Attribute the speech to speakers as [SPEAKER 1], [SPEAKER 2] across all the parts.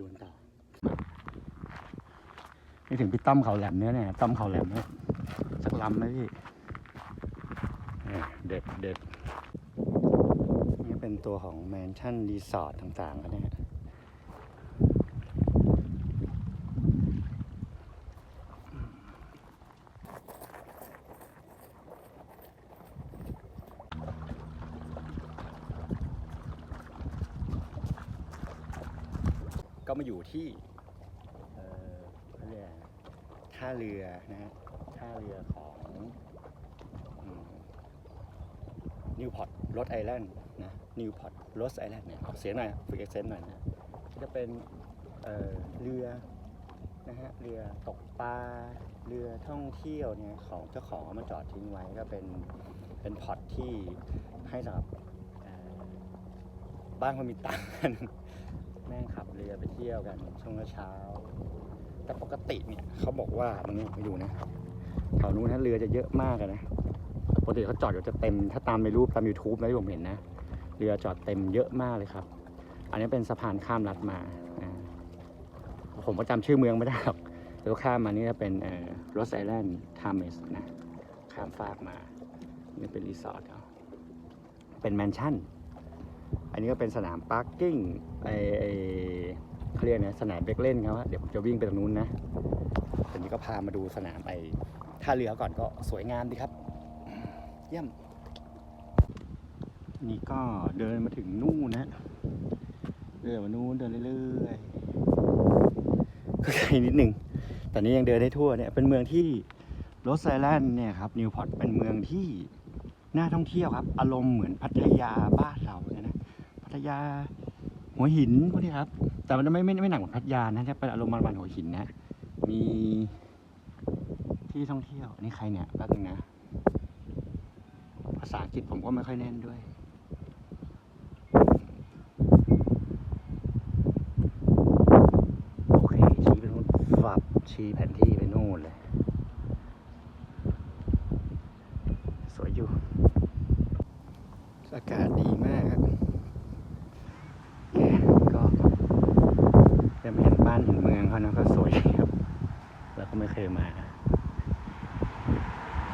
[SPEAKER 1] ดูกันต่อไม่ถึงพี่ต้อมเขาแหลมเนื้อเนี่ยต้อมเขาแหลมเนี่ยสักลำไหมพี่เด็ดเด็ดนี่เป็นตัวของแมนชั่นรีสอร์ทต่างๆแล้วเนี่ย ก็มาอยู่ที่เรียกอท่าเรือนะฮะท่าเรือของนิวพอร์ตโรดไอแลนด์นะนิวพอร์ตโรดไอแลนด์เนี่ยออกเสียงหน่อยฝึกเอ็กเซนต์หน่อยนะจะเป็นเเรือนะฮะเรือตกปลาเรือท่องเที่ยวเนี่ยของเจ้าของเอามาจอดทิ้งไว้ก็เป็นเป็นพอร์ตที่ให้สำหรับบ้านคนมีตังค์ แม่งขับเรือไปเที่ยวกันช่วงเช้า แต่ปกติเนี่ยเขาบอกว่าตรงนี้ไปดูนะแถวนู้นนะเรือจะเยอะมากนะปกติเขาจอดอยู่จะเต็ม ถ้าตามในรูปตาม YouTube นะที่ผมเห็นนะ เรือจอดเต็มเยอะมากเลยครับ อันนี้เป็นสะพานข้ามรัฐมา ผมก็จำชื่อเมืองไม่ได้หรอกแต่ว่าข้ามมานี่จะเป็นเอ่อโรสไอแลนด์ทาเมสนะ ข้ามฟากมา นี่เป็นรีสอร์ทเขาเป็นแมนชั่น อันนี้ก็เป็นสนามปาร์กิ้งไอไอเขาเรียกนะสนามเด็กเล่นเขาอะเดี๋ยวผมจะวิ่งไปตรงนู้นนะตอนนี้ก็พามาดูสนามไอท่าเรือก่อนก็สวยงามดีครับ เยี่ยม นี่ก็เดินมาถึงนู่นนะเดินมานู่นเดินเรื่อยๆก็ไกลนิดหนึ่งแต่นี้ยังเดินได้ทั่วเนี่ยเป็นเมืองที่โรสไอแลนด์เนี่ยครับนิวพอร์ตเป็นเมืองที่น่าท่องเที่ยวครับ อารมณ์เหมือนพัทยาบ้านเราเนี่ยนะ ทยา หัวหินพวกนี้ครับ แต่มันไม่ไม่ไม่หนักเหมือนพัทยานะจะเป็นอารมณ์มันหัวหินนะ มีที่ท่องเที่ยวอันนี้ใครเนี่ยแป๊บนึงนะ ภาษาอังกฤษผมก็ไม่ค่อยแน่นด้วยโอเคชี้ไปนู่นฝับชี้แผนที่ไปนู่นเลย สวยอยู่ อากาศดีมากครับโอเคก็จะไม่เห็นบ้านเห็นเมืองเขานะก็สวยดีครับ แล้วก็ไม่เคยมา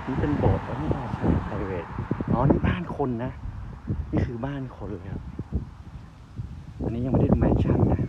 [SPEAKER 1] นี่เป็นโบสถ์แล้วไม่น่าใช่ไพรเวทอ๋อนี่บ้านคนนะ นี่คือบ้านคนเลยครับ อันนี้ยังไม่ได้ดูแมนชั่นนะ